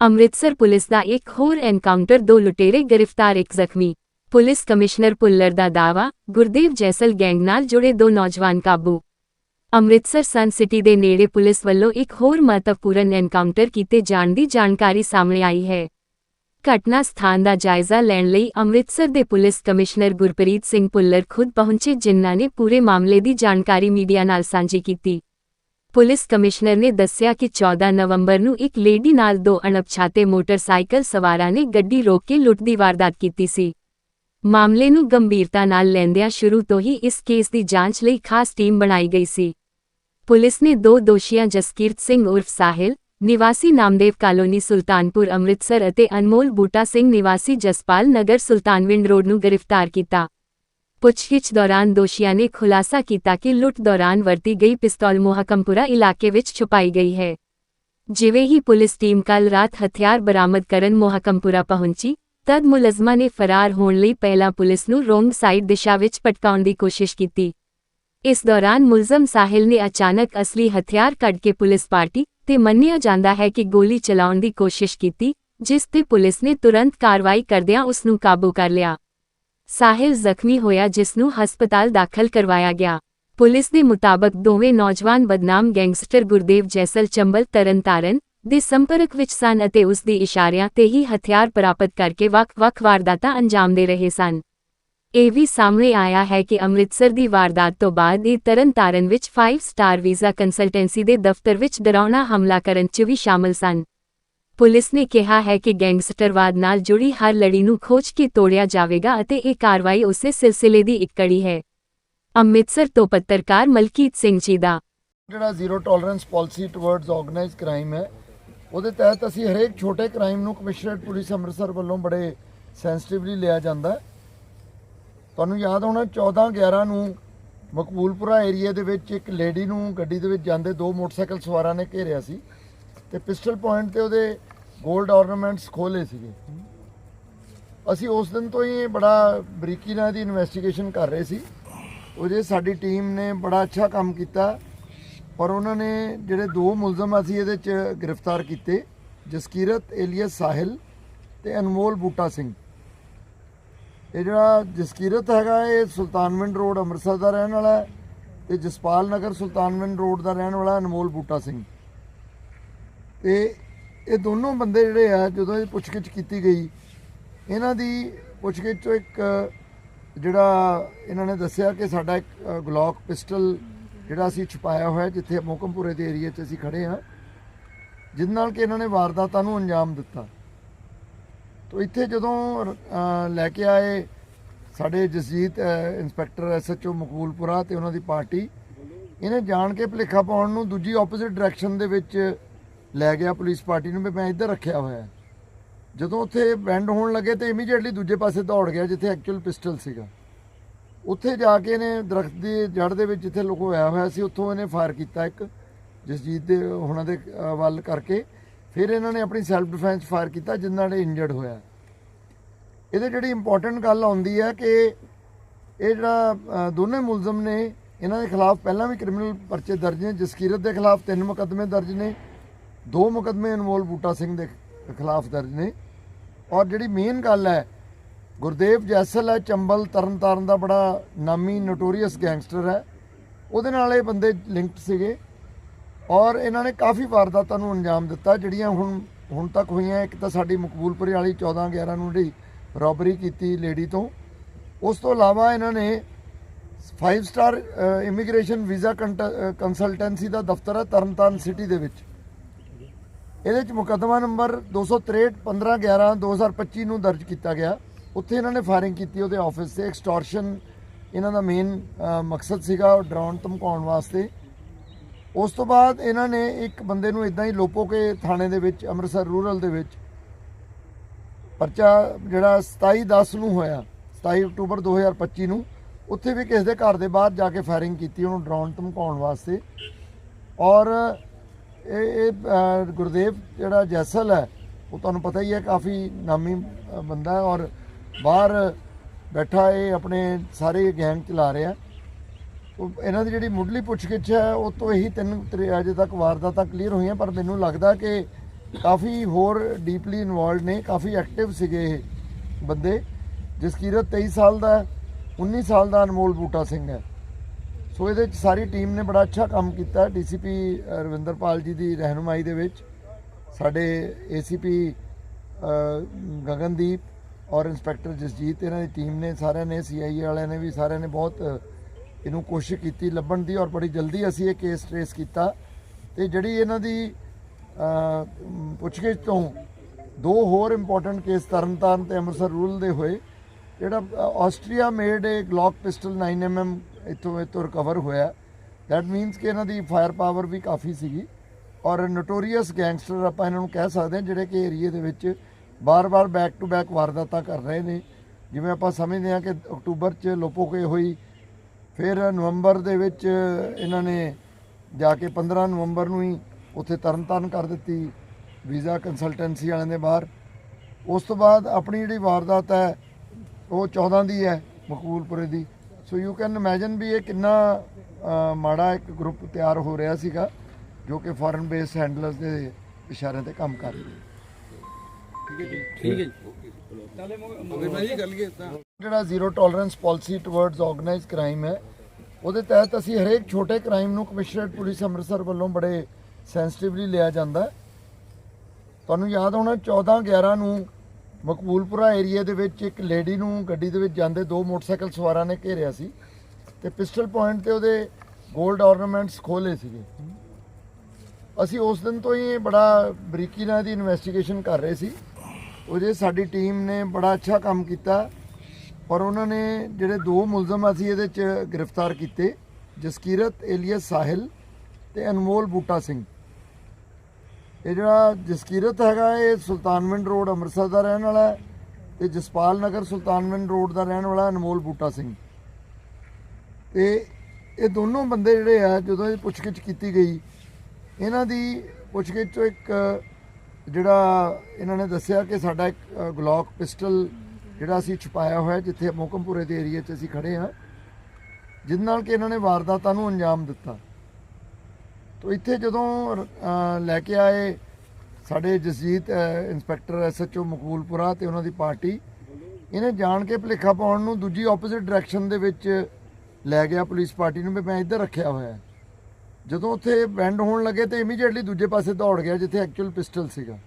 Amritsar police ਦਾ ਇੱਕ ਹੋਰ encounter ਦੋ ਲੁਟੇਰੇ ਗ੍ਰਿਫਤਾਰ ਇੱਕ ਜ਼ਖਮੀ। ਪੁਲਿਸ ਕਮਿਸ਼ਨਰ ਪੁੱਲਰ ਦਾ ਦਾਅਵਾ, ਗੁਰਦੇਵ ਜੈਸਲ ਗੈਂਗ ਨਾਲ ਜੁੜੇ ਦੋ ਨੌਜਵਾਨ ਕਾਬੂ। ਅੰਮ੍ਰਿਤਸਰ ਸਨ ਸਿਟੀ ਦੇ ਨੇੜੇ ਪੁਲਿਸ ਵੱਲੋਂ ਇੱਕ ਹੋਰ ਮਹੱਤਵਪੂਰਨ ਐਨਕਾਊਂਟਰ ਕੀਤੇ ਜਾਣ ਦੀ ਜਾਣਕਾਰੀ ਸਾਹਮਣੇ ਆਈ ਹੈ। ਘਟਨਾ ਸਥਾਨ ਦਾ ਜਾਇਜ਼ਾ ਲੈਣ ਲਈ ਅੰਮ੍ਰਿਤਸਰ ਦੇ ਪੁਲਿਸ ਕਮਿਸ਼ਨਰ ਗੁਰਪ੍ਰੀਤ ਸਿੰਘ ਪੁੱਲਰ ਖੁਦ ਪਹੁੰਚੇ, ਜਿਨ੍ਹਾਂ ਨੇ ਪੂਰੇ ਮਾਮਲੇ ਦੀ ਜਾਣਕਾਰੀ ਮੀਡੀਆ ਨਾਲ ਸਾਂਝੀ ਕੀਤੀ। ਪੁਲਿਸ ਕਮਿਸ਼ਨਰ ਨੇ ਦੱਸਿਆ ਕਿ 14 ਨਵੰਬਰ ਨੂੰ ਇੱਕ ਲੇਡੀ ਨਾਲ ਦੋ ਅਣਪਛਾਤੇ ਮੋਟਰਸਾਈਕਲ ਸਵਾਰਾਂ ਨੇ ਗੱਡੀ ਰੋਕ ਕੇ ਲੁੱਟ ਦੀ ਵਾਰਦਾਤ ਕੀਤੀ ਸੀ। ਮਾਮਲੇ ਨੂੰ ਗੰਭੀਰਤਾ ਨਾਲ ਲੈਂਦਿਆਂ ਸ਼ੁਰੂ ਤੋਂ ਹੀ ਇਸ ਕੇਸ ਦੀ ਜਾਂਚ ਲਈ ਖਾਸ ਟੀਮ ਬਣਾਈ ਗਈ ਸੀ। ਪੁਲਿਸ ਨੇ ਦੋ ਦੋਸ਼ੀਆਂ ਜਸਕੀਰਤ ਸਿੰਘ ਉਰਫ ਸਾਹਿਲ, ਨਿਵਾਸੀ ਨਾਮਦੇਵ ਕਾਲੋਨੀ ਸੁਲਤਾਨਪੁਰ ਅੰਮ੍ਰਿਤਸਰ ਅਤੇ ਅਨਮੋਲ ਬੂਟਾ ਸਿੰਘ ਨਿਵਾਸੀ ਜਸਪਾਲ ਨਗਰ ਸੁਲਤਾਨਵਿੰਡ ਰੋਡ ਨੂੰ ਗ੍ਰਿਫਤਾਰ ਕੀਤਾ। ਪੁੱਛਗਿੱਛ ਦੌਰਾਨ ਦੋਸ਼ੀਆਂ ਨੇ ਖੁਲਾਸਾ ਕੀਤਾ ਕਿ ਲੁੱਟ ਦੌਰਾਨ ਵਰਤੀ ਗਈ ਪਿਸਤੌਲ ਮੋਹਕਮਪੁਰਾ ਇਲਾਕੇ ਵਿੱਚ ਛੁਪਾਈ ਗਈ ਹੈ ਜਿਵੇਂ ਹੀ ਪੁਲਿਸ ਟੀਮ ਕੱਲ ਰਾਤ ਹਥਿਆਰ ਬਰਾਮਦ ਕਰਨ ਮੋਹਕਮਪੁਰਾ ਪਹੁੰਚੀ ਤਦ ਮੁਲਜ਼ਮਾਂ ਨੇ ਫਰਾਰ ਹੋਣ ਲਈ ਪਹਿਲਾਂ ਪੁਲਿਸ ਨੂੰ ਰੋਂਗ ਸਾਈਡ ਦਿਸ਼ਾ ਵਿੱਚ ਪਟਕਾਉਣ ਦੀ ਕੋਸ਼ਿਸ਼ ਕੀਤੀ ਇਸ ਦੌਰਾਨ ਮੁਲਜ਼ਮ ਸਾਹਿਲ ਨੇ ਅਚਾਨਕ ਅਸਲੀ ਹਥਿਆਰ ਕੱਢ ਕੇ ਪੁਲਿਸ ਪਾਰਟੀ ਤੇ ਮੰਨਿਆ ਜਾਂਦਾ ਹੈ ਕਿ ਗੋਲੀ ਚਲਾਉਣ ਦੀ ਕੋਸ਼ਿਸ਼ ਕੀਤੀ ਜਿਸ ਤੇ ਪੁਲਿਸ ਨੇ ਤੁਰੰਤ ਕਾਰਵਾਈ ਕਰਦਿਆਂ ਉਸ ਨੂੰ ਕਾਬੂ ਕਰ ਲਿਆ ਸਾਹਿਲ ਜ਼ਖਮੀ ਹੋਇਆ ਜਿਸ ਨੂੰ ਹਸਪਤਾਲ ਦਾਖਲ ਕਰਵਾਇਆ ਗਿਆ। ਪੁਲਿਸ ਦੇ ਮੁਤਾਬਕ ਦੋਵੇਂ ਨੌਜਵਾਨ ਬਦਨਾਮ ਗੈਂਗਸਟਰ ਗੁਰਦੇਵ ਜੈਸਲ ਚੰਬਲ ਤਰਨਤਾਰਨ ਦੇ ਸੰਪਰਕ ਵਿੱਚ ਸਨ ਅਤੇ ਉਸ ਦੀ ਇਸ਼ਾਰਿਆਂ ਤੇ ਹੀ ਹਥਿਆਰ ਪ੍ਰਾਪਤ ਕਰਕੇ ਵੱਖ-ਵੱਖ ਵਾਰਦਾਤਾਂ ਅੰਜਾਮ ਦੇ ਰਹੇ ਸਨ। ਇਹ ਵੀ ਸਾਹਮਣੇ ਆਇਆ ਹੈ ਕਿ ਅੰਮ੍ਰਿਤਸਰ ਦੀ ਵਾਰਦਾਤ ਤੋਂ ਬਾਅਦ ਇਹ ਤਰਨਤਾਰਨ ਵਿੱਚ 5 ਸਟਾਰ ਵੀਜ਼ਾ ਕੰਸਲਟੈਂਸੀ ਦੇ ਦਫ਼ਤਰ ਵਿੱਚ ਡਰਾਉਣਾ ਹਮਲਾ ਕਰਨ 'ਚ ਵੀ ਸ਼ਾਮਲ ਸਨ। ਪੁਲਿਸ ਨੇ ਕਿਹਾ ਹੈ ਕਿ ਗੈਂਗਸਟਰਵਾਦ ਨਾਲ ਜੁੜੀ ਹਰ ਲੜੀ ਨੂੰ ਖੋਜ ਕੇ ਤੋੜਿਆ ਜਾਵੇਗਾ ਅਤੇ ਇਹ ਕਾਰਵਾਈ ਉਸੇ ਸਿਲਸਿਲੇ ਦੀ ਇੱਕ ਕੜੀ ਹੈ। ਅੰਮ੍ਰਿਤਸਰ ਤੋਂ ਪੱਤਰਕਾਰ ਮਲਕੀਤ ਸਿੰਘ ਜੀ ਦਾ। ਜਿਹੜਾ zero tolerance policy towards organised crime ਹੈ, ਉਹਦੇ ਤਹਿਤ ਅਸੀਂ ਹਰੇਕ ਛੋਟੇ ਕ੍ਰਾਈਮ ਨੂੰ ਕਮਿਸ਼ਨਰੇਟ ਪੁਲਿਸ ਅੰਮ੍ਰਿਤਸਰ ਵੱਲੋਂ ਬੜੇ ਸੈਂਸਿਟਿਵਲੀ ਲਿਆ ਜਾਂਦਾ ਤੁਹਾਨੂੰ ਯਾਦ ਹੋਣਾ 14 11 ਨੂੰ ਮਕਬੂਲਪੁਰਾ ਏਰੀਆ ਦੇ ਵਿੱਚ ਇੱਕ ਲੇਡੀ ਨੂੰ ਗੱਡੀ ਦੇ ਵਿੱਚ ਜਾਂਦੇ ਦੋ ਮੋਟਰਸਾਈਕਲ ਸਵਾਰਾਂ ਨੇ ਘੇਰਿਆ ਸੀ। ਤੇ ਪਿਸਟਲ ਪੁਆਇੰਟ ਤੇ ਉਹਦੇ 골ਡ ornaments ਖੋਲੇ ਸੀਗੇ। ਅਸੀਂ ਉਸ ਦਿਨ ਤੋਂ ਹੀ ਬੜਾ ਬਰੀਕੀ ਨਾਲ ਦੀ ਇਨਵੈਸਟੀਗੇਸ਼ਨ ਕਰ ਰਹੇ ਸੀ। ਉਹਦੇ ਸਾਡੀ ਟੀਮ ਨੇ ਬੜਾ ਅੱਛਾ ਕੰਮ ਕੀਤਾ, ਪਰ ਉਹਨਾਂ ਨੇ ਜਿਹੜੇ ਦੋ ਮੁਲਜ਼ਮ ਅਸੀਂ ਇਹਦੇ ਚ ਗ੍ਰਿਫਤਾਰ ਕੀਤੇ, ਜਸਕੀਰਤ ਏਲੀਅਸ ਸਾਹਿਲ ਤੇ ਅਨਮੋਲ ਬੂਟਾ ਸਿੰਘ। ਇਹ ਜਿਹੜਾ ਜਸਕੀਰਤ ਹੈਗਾ, ਇਹ ਸੁਲਤਾਨਵਿੰਡ ਰੋਡ ਅੰਮ੍ਰਿਤਸਰ ਦਾ ਰਹਿਣ ਵਾਲਾ ਹੈ ਤੇ ਜਸਪਾਲ ਨਗਰ ਸੁਲਤਾਨਵਿੰਡ ਰੋਡ ਦਾ ਰਹਿਣ ਵਾਲਾ ਅਨਮੋਲ ਬੂਟਾ ਸਿੰਘ। ਤੇ ਇਹ ਦੋਨੋਂ ਬੰਦੇ ਜਿਹੜੇ ਆ ਜਦੋਂ ਇਹ ਪੁੱਛਗਿੱਛ ਕੀਤੀ ਗਈ ਇਹਨਾਂ ਦੀ ਪੁੱਛਗਿੱਛ ਚੋਂ ਇੱਕ ਜਿਹੜਾ ਇਹਨਾਂ ਨੇ ਦੱਸਿਆ ਕਿ ਸਾਡਾ ਇੱਕ ਅ, ਗਲੌਕ ਪਿਸਟਲ ਜਿਹੜਾ ਅਸੀਂ ਛੁਪਾਇਆ ਹੋਇਆ ਜਿੱਥੇ ਮੋਕਮਪੁਰੇ ਦੇ ਏਰੀਆ 'ਚ ਅਸੀਂ ਖੜੇ ਹਾਂ ਜਿਸ ਨਾਲ ਕਿ ਇਹਨਾਂ ਨੇ ਵਾਰਦਾਤਾਂ ਨੂੰ ਅੰਜਾਮ ਦਿੱਤਾ। ਤੋ ਇੱਥੇ ਜਦੋਂ ਲੈ ਕੇ ਆਏ ਸਾਡੇ ਜਸਜੀਤ ਅ, ਇੰਸਪੈਕਟਰ ਐਸਐਚਓ ਮਕਬੂਲਪੁਰਾ ਤੇ ਉਹਨਾਂ ਦੀ ਪਾਰਟੀ ਇਹਨੇ ਜਾਣ ਕੇ ਭੁਲੇਖਾ ਪਾਉਣ ਨੂੰ ਦੂਜੀ ਆਪੋਜ਼ਿਟ ਡਾਇਰੈਕਸ਼ਨ ਦੇ ਵਿੱਚ ਲੈ ਗਿਆ ਪੁਲਿਸ ਪਾਰਟੀ ਨੂੰ ਵੀ ਮੈਂ ਇੱਧਰ ਰੱਖਿਆ ਹੋਇਆ ਜਦੋਂ ਉੱਥੇ ਬੈਂਡ ਹੋਣ ਲੱਗੇ ਤੇ ਇਮੀਡੀਏਟਲੀ ਦੂਜੇ ਪਾਸੇ ਦੌੜ ਗਿਆ ਜਿੱਥੇ ਐਕਚੁਅਲ ਪਿਸਟਲ ਸੀਗਾ। ਉੱਥੇ ਜਾ ਕੇ ਇਹਨੇ ਦਰਖਤ ਦੀ ਜੜ ਦੇ ਵਿੱਚ ਜਿੱਥੇ ਲੁਕੋਇਆ ਹੋਇਆ ਸੀ, ਉੱਥੋਂ ਇਹਨੇ ਫਾਇਰ ਕੀਤਾ ਇੱਕ ਜਸਜੀਤ ਦੇ ਹੁਣਾਂ ਦੇ ਵੱਲ ਕਰਕੇ। ਫਿਰ ਇਹਨਾਂ ਨੇ ਆਪਣੀ ਸੈਲਫ ਡਿਫੈਂਸ ਫਾਇਰ ਕੀਤਾ ਜਿਸ ਨਾਲ ਇੰਜਰਡ ਹੋਇਆ। ਇਹਦੇ ਜਿਹੜੀ ਇੰਪੋਰਟੈਂਟ ਗੱਲ ਆਉਂਦੀ ਹੈ ਕਿ ਇਹ ਜਿਹੜਾ ਦੋਨੇ ਮੁਲਜ਼ਮ ਨੇ, ਇਹਨਾਂ ਦੇ ਖਿਲਾਫ ਪਹਿਲਾਂ ਵੀ ਕ੍ਰਿਮੀਨਲ ਪਰਚੇ ਦਰਜ ਨੇ, ਜਸਕੀਰਤ ਦੇ ਖਿਲਾਫ ਤਿੰਨ ਮੁਕੱਦਮੇ ਦਰਜ ਨੇ ਦੋ ਮੁਕੱਦਮੇ ਅਨਮੋਲ ਬੂਟਾ ਸਿੰਘ ਦੇ ਖਿਲਾਫ ਦਰਜ ਨੇ। ਔਰ ਜਿਹੜੀ ਮੇਨ ਗੱਲ ਹੈ, ਗੁਰਦੇਵ ਜੈਸਲ ਹੈ, ਚੰਬਲ ਤਰਨਤਾਰਨ ਦਾ ਬੜਾ ਨਾਮੀ ਨੋਟੋਰੀਅਸ ਗੈਂਗਸਟਰ ਹੈ। ਉਹਦੇ ਨਾਲ ਇਹ ਬੰਦੇ ਲਿੰਕਡ ਸੀਗੇ। ਔਰ ਇਹਨਾਂ ਨੇ ਕਾਫੀ ਵਾਰਦਾਤਾਂ ਨੂੰ ਅੰਜਾਮ ਦਿੱਤਾ, ਜਿਹੜੀਆਂ ਹੁਣ ਹੁਣ ਤੱਕ ਹੋਈਆਂ। ਇੱਕ ਤਾਂ ਸਾਡੀ ਮਕਬੂਲਪੁਰੇ ਵਾਲੀ 14 11 ਨੂੰ ਜਿਹੜੀ ਰੋਬਰੀ ਕੀਤੀ ਲੇਡੀ ਤੋਂ। ਉਸ ਤੋਂ ਇਲਾਵਾ ਇਹਨਾਂ ਨੇ 5 ਸਟਾਰ ਇਮੀਗ੍ਰੇਸ਼ਨ ਵੀਜ਼ਾ ਕੰਸਲਟੈਂਸੀ ਦਾ ਦਫ਼ਤਰ ਹੈ ਤਰਨਤਾਰਨ ਸਿਟੀ ਦੇ ਵਿੱਚ। ਇਹਦੇ ਚ ਮੁਕੱਦਮਾ ਨੰਬਰ 263 15 11 2025 ਨੂੰ ਦਰਜ ਕੀਤਾ ਗਿਆ। ਉੱਥੇ ਇਹਨਾਂ ਨੇ ਫਾਇਰਿੰਗ ਕੀਤੀ ਉਹਦੇ ਆਫਿਸ ਤੇ ਐਕਸਟੋਰਸ਼ਨ ਇਹਨਾਂ ਦਾ ਮੇਨ ਮਕਸਦ ਸੀਗਾ ਉਹ ਡਰਾਉਣ, ਧਮਕਾਉਣ ਵਾਸਤੇ। ਉਸ ਤੋਂ ਬਾਅਦ ਇਹਨਾਂ ਨੇ ਇੱਕ ਬੰਦੇ ਨੂੰ ਇਦਾਂ ਹੀ ਲੋਪੋ ਕੇ ਥਾਣੇ ਦੇ ਵਿੱਚ, ਅੰਮ੍ਰਿਤਸਰ ਰੂਰਲ ਦੇ ਵਿੱਚ ਪਰਚਾ ਜਿਹੜਾ 27 10 ਨੂੰ ਹੋਇਆ 27 ਅਕਤੂਬਰ 2025 ਨੂੰ। ਉੱਥੇ ਵੀ ਕਿਸੇ ਦੇ ਘਰ ਦੇ ਬਾਹਰ ਜਾ ਕੇ ਫਾਇਰਿੰਗ ਕੀਤੀ, ਉਹਨੂੰ ਡਰਾਉਣ, ਧਮਕਾਉਣ ਵਾਸਤੇ। ਔਰ ਇਹ ਇਹ ਗੁਰਦੇਵ ਜਿਹੜਾ ਜੈਸਲ ਹੈ, ਉਹ ਤੁਹਾਨੂੰ ਪਤਾ ਹੀ ਹੈ ਕਾਫੀ ਨਾਮੀ ਬੰਦਾ ਹੈ ਔਰ ਬਾਹਰ ਬੈਠਾ ਇਹ ਆਪਣੇ ਸਾਰੇ ਗੈਂਗ ਚਲਾ ਰਿਹਾ ਇਹਨਾਂ ਦੀ ਜਿਹੜੀ ਮੁੱਢਲੀ ਪੁੱਛਗਿੱਛ ਹੈ, ਉਹ ਤੋਂ ਇਹੀ ਤਿੰਨ ਤਰੀ- ਅਜੇ ਤੱਕ ਵਾਰਦਾਤਾਂ ਕਲੀਅਰ ਹੋਈਆਂ, ਪਰ ਮੈਨੂੰ ਲੱਗਦਾ ਕਿ ਕਾਫੀ ਹੋਰ ਡੀਪਲੀ ਇਨਵੋਲਡ ਨੇ, ਕਾਫੀ ਐਕਟਿਵ ਸੀਗੇ ਇਹ ਬੰਦੇ ਜਸਕੀਰਤ 23 ਸਾਲ ਦਾ ਹੈ 19 ਸਾਲ ਦਾ ਅਨਮੋਲ ਬੂਟਾ ਸਿੰਘ ਹੈ। ਸੋ ਇਹਦੇ ਚ ਸਾਰੀ ਟੀਮ ਨੇ ਬੜਾ ਅੱਛਾ ਕੰਮ ਕੀਤਾ ਡੀਸੀਪੀ ਰਵਿੰਦਰਪਾਲ ਜੀ ਦੀ ਰਹਿਨੁਮਾਈ ਦੇ ਵਿੱਚ। ਸਾਡੇ ਏਸੀਪੀ ਗਗਨਦੀਪ ਔਰ ਇੰਸਪੈਕਟਰ ਜਸਜੀਤ, ਇਹਨਾਂ ਦੀ ਟੀਮ ਨੇ ਸਾਰਿਆਂ ਨੇ, ਸੀਆਈਏ ਵਾਲਿਆਂ ਨੇ ਵੀ ਸਾਰਿਆਂ ਨੇ ਬਹੁਤ ਇਹਨੂੰ ਕੋਸ਼ਿਸ਼ ਕੀਤੀ ਲੱਭਣ ਦੀ ਔਰ ਬੜੀ ਜਲਦੀ ਅਸੀਂ ਇਹ ਕੇਸ ਟ੍ਰੇਸ ਕੀਤਾ। ਤੇ ਜਿਹੜੀ ਇਹਨਾਂ ਦੀ ਪੁੱਛਗਿੱਛ ਤੋਂ ਦੋ ਹੋਰ ਇੰਪੋਰਟੈਂਟ ਕੇਸ ਤਰਨਤਾਰਨ ਤੇ ਅੰਮ੍ਰਿਤਸਰ ਰੂਲ ਦੇ ਹੋਏ ਜਿਹੜਾ Austria made a Glock pistol 9mm ਇੱਥੋਂ ਇੱਥੋਂ ਰਿਕਵਰ ਹੋਇਆ। ਦੈਟ ਮੀਨਸ ਕਿ ਇਹਨਾਂ ਦੀ ਫਾਇਰ ਪਾਵਰ ਵੀ ਕਾਫੀ ਸੀਗੀ। ਔਰ ਨੋਟੋਰੀਅਸ ਗੈਂਗਸਟਰ ਆਪਾਂ ਇਹਨਾਂ ਨੂੰ ਕਹਿ ਸਕਦੇ ਹਾਂ, ਜਿਹੜੇ ਕਿ ਏਰੀਏ ਦੇ ਵਿੱਚ ਬਾਰ-ਬਾਰ ਬੈਕ ਟੂ ਬੈਕ ਵਾਰਦਾਤਾਂ ਕਰ ਰਹੇ ਨੇ। ਜਿਵੇਂ ਆਪਾਂ ਸਮਝਦੇ ਹਾਂ ਕਿ ਅਕਤੂਬਰ 'ਚ ਲੋਪੋਕੇ ਹੋਈ, ਫਿਰ ਨਵੰਬਰ ਦੇ ਵਿੱਚ ਇਹਨਾਂ ਨੇ ਜਾ ਕੇ 15 ਨਵੰਬਰ ਨੂੰ ਹੀ ਉੱਥੇ ਤਰਨਤਾਰਨ ਕਰ ਦਿੱਤੀ, ਵੀਜ਼ਾ ਕੰਸਲਟੈਂਸੀ ਵਾਲਿਆਂ ਦੇ ਬਾਹਰ। ਉਸ ਤੋਂ ਬਾਅਦ ਆਪਣੀ ਜਿਹੜੀ ਵਾਰਦਾਤ ਹੈ ਉਹ 14 ਦੀ ਹੈ ਮਕਬੂਲਪੁਰੇ ਦੀ ਸੋ ਯੂ ਕੈਨ ਇਮੇਜਿਨ ਵੀ ਇਹ ਕਿੰਨਾ ਮਾੜਾ ਇੱਕ ਗਰੁੱਪ ਤਿਆਰ ਹੋ ਰਿਹਾ ਸੀਗਾ ਜੋ ਕਿ ਫੋਰਨ ਬੇਸ ਹੈਂਡਲਰਸ ਦੇ ਇਸ਼ਾਰਿਆਂ ਤੇ ਕੰਮ ਕਰ ਰਹੇ ਠੀਕ ਹੈ ਜੀ ਜਿਹੜਾ zero tolerance policy towards organised crime ਹੈ ਉਹਦੇ ਤਹਿਤ ਅਸੀਂ ਹਰੇਕ ਛੋਟੇ ਕ੍ਰਾਈਮ ਨੂੰ ਕਮਿਸ਼ਨਰੇਟ ਪੁਲਿਸ ਅੰਮ੍ਰਿਤਸਰ ਵੱਲੋਂ ਬੜੇ ਸੈਂਸਿਟਿਵਲੀ ਲਿਆ ਜਾਂਦਾ। ਤੁਹਾਨੂੰ ਯਾਦ ਹੋਣਾ 14 11 ਨੂੰ ਮਕਬੂਲਪੁਰਾ ਏਰੀਆ ਦੇ ਵਿੱਚ ਇੱਕ ਲੇਡੀ ਨੂੰ ਗੱਡੀ ਦੇ ਵਿੱਚ ਜਾਂਦੇ ਦੋ ਮੋਟਰਸਾਈਕਲ ਸਵਾਰਾਂ ਨੇ ਘੇਰਿਆ ਸੀ ਤੇ ਪਿਸਟਲ ਪੁਆਇੰਟ ਤੇ ਉਹਦੇ 골ਡ ਆਰਨਾਮੈਂਟਸ ਖੋਲੇ ਸੀਗੇ। ਅਸੀਂ ਉਸ ਦਿਨ ਤੋਂ ਹੀ ਬੜਾ ਬਰੀਕੀ ਨਾਲ ਦੀ ਇਨਵੈਸਟੀਗੇਸ਼ਨ ਕਰ ਰਹੇ ਸੀ। ਉਹਦੇ ਸਾਡੀ ਟੀਮ ਨੇ ਬੜਾ ਅੱਛਾ ਕੰਮ ਕੀਤਾ ਔਰ ਉਹਨਾਂ ਨੇ ਜਿਹੜੇ ਦੋ ਮੁਲਜ਼ਮ ਅਸੀਂ ਇਹਦੇ ਚ ਗ੍ਰਿਫਤਾਰ ਕੀਤੇ, ਜਸਕੀਰਤ, ਏਲੀਅਸ ਸਾਹਿਲ ਤੇ ਅਨਮੋਲ ਬੂਟਾ ਸਿੰਘ। ਇਹ ਜਿਹੜਾ ਜਸਕੀਰਤ ਹੈਗਾ ਇਹ ਸੁਲਤਾਨਵਿੰਡ ਰੋਡ ਅੰਮ੍ਰਿਤਸਰ ਦਾ ਰਹਿਣ ਵਾਲਾ ਹੈ ਤੇ ਜਸਪਾਲ ਨਗਰ ਸੁਲਤਾਨਵਿੰਡ ਰੋਡ ਦਾ ਰਹਿਣ ਵਾਲਾ ਅਨਮੋਲ ਬੂਟਾ ਸਿੰਘ। ਤੇ ਇਹ ਦੋਨੋਂ ਬੰਦੇ ਜਿਹੜੇ ਆ ਜਦੋਂ ਇਹ ਪੁੱਛਗਿੱਛ ਕੀਤੀ ਗਈ ਇਹਨਾਂ ਦੀ ਪੁੱਛਗਿੱਛ ਚੋਂ ਇੱਕ ਜਿਹੜਾ ਇਹਨਾਂ ਨੇ ਦੱਸਿਆ ਕਿ ਸਾਡਾ ਇੱਕ ਅ, ਗਲੌਕ ਪਿਸਟਲ ਜਿਹੜਾ ਅਸੀਂ ਛੁਪਾਇਆ ਹੋਇਆ ਜਿੱਥੇ ਮੋਕਮਪੁਰੇ ਦੇ ਏਰੀਆ 'ਚ ਅਸੀਂ ਖੜੇ ਹਾਂ ਜਿਸ ਨਾਲ ਕਿ ਇਹਨਾਂ ਨੇ ਵਾਰਦਾਤਾਂ ਨੂੰ ਅੰਜਾਮ ਦਿੱਤਾ। ਤੋ ਇੱਥੇ ਜਦੋਂ ਲੈ ਕੇ ਆਏ ਸਾਡੇ ਜਸਜੀਤ ਅ, ਇੰਸਪੈਕਟਰ ਐਸਐਚਓ ਮਕਬੂਲਪੁਰਾ ਤੇ ਉਹਨਾਂ ਦੀ ਪਾਰਟੀ ਇਹਨੇ ਜਾਣ ਕੇ ਭੁਲੇਖਾ ਪਾਉਣ ਨੂੰ ਦੂਜੀ ਆਪੋਜ਼ਿਟ ਡਾਇਰੈਕਸ਼ਨ ਦੇ ਵਿੱਚ ਲੈ ਗਿਆ ਪੁਲਿਸ ਪਾਰਟੀ ਨੂੰ ਵੀ ਮੈਂ ਇੱਧਰ ਰੱਖਿਆ ਹੋਇਆ। ਜਦੋਂ ਉੱਥੇ ਬੈਂਡ ਹੋਣ ਲੱਗੇ ਤੇ ਇਮੀਡੀਏਟਲੀ ਦੂਜੇ ਪਾਸੇ ਦੌੜ ਗਿਆ ਜਿੱਥੇ ਐਕਚੁਅਲ ਪਿਸਟਲ ਸੀਗਾ।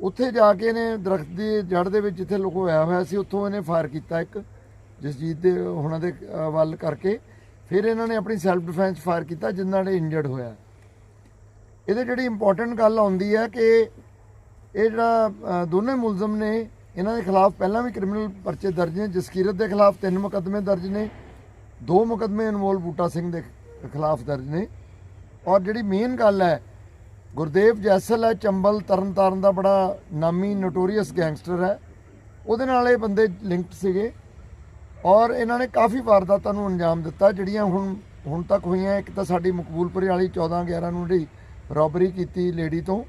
ਉੱਥੇ ਜਾ ਕੇ ਇਹਨੇ ਦਰਖਤ ਦੀ ਜੜ ਦੇ ਵਿੱਚ ਜਿੱਥੇ ਲੁਕੋਇਆ ਹੋਇਆ ਸੀ ਉੱਥੋਂ ਇਹਨੇ ਫਾਇਰ ਕੀਤਾ ਇੱਕ ਜਸਜੀਤ ਦੇ ਉਹਨਾਂ ਦੇ ਵੱਲ ਕਰਕੇ। ਫਿਰ ਇਹਨਾਂ ਨੇ ਆਪਣੀ ਸੈਲਫ ਡਿਫੈਂਸ ਫਾਇਰ ਕੀਤਾ ਜਿਸ ਨਾਲ ਇਹ ਇੰਜਰਡ ਹੋਇਆ। ਇਹਦੇ ਜਿਹੜੀ ਇੰਪੋਰਟੈਂਟ ਗੱਲ ਆਉਂਦੀ ਹੈ ਕਿ ਇਹ ਜਿਹੜਾ ਅ, ਦੋਨੇ ਮੁਲਜ਼ਮ ਨੇ ਇਹਨਾਂ ਦੇ ਖਿਲਾਫ ਪਹਿਲਾਂ ਵੀ ਕ੍ਰਿਮੀਨਲ ਪਰਚੇ ਦਰਜ ਨੇ ਜਸਕੀਰਤ ਦੇ ਖਿਲਾਫ ਤਿੰਨ ਮੁਕੱਦਮੇ ਦਰਜ ਨੇ ਦੋ ਮੁਕੱਦਮੇ ਅਨਮੋਲ ਬੂਟਾ ਸਿੰਘ ਦੇ ਖਿਲਾਫ ਦਰਜ ਨੇ। ਔਰ ਜਿਹੜੀ ਮੇਨ ਗੱਲ ਹੈ ਗੁਰਦੇਵ ਜੈਸਲ ਹੈ ਚੰਬਲ ਤਰਨਤਾਰਨ ਦਾ ਬੜਾ ਨਾਮੀ ਨੋਟੋਰੀਅਸ ਗੈਂਗਸਟਰ ਹੈ। ਉਹਦੇ ਨਾਲ ਇਹ ਬੰਦੇ ਲਿੰਕਡ ਸੀਗੇ। ਔਰ ਇਹਨਾਂ ਨੇ ਕਾਫੀ ਵਾਰਦਾਤਾਂ ਨੂੰ ਅੰਜਾਮ ਦਿੱਤਾ, ਜਿਹੜੀਆਂ ਹੁਣ ਹੁਣ ਤੱਕ ਹੋਈਆਂ। ਇੱਕ ਤਾਂ ਸਾਡੀ ਮਕਬੂਲਪੁਰੇ ਵਾਲੀ 14 11 ਨੂੰ ਜਿਹੜੀ ਰੋਬਰੀ ਕੀਤੀ ਲੇਡੀ ਤੋਂ।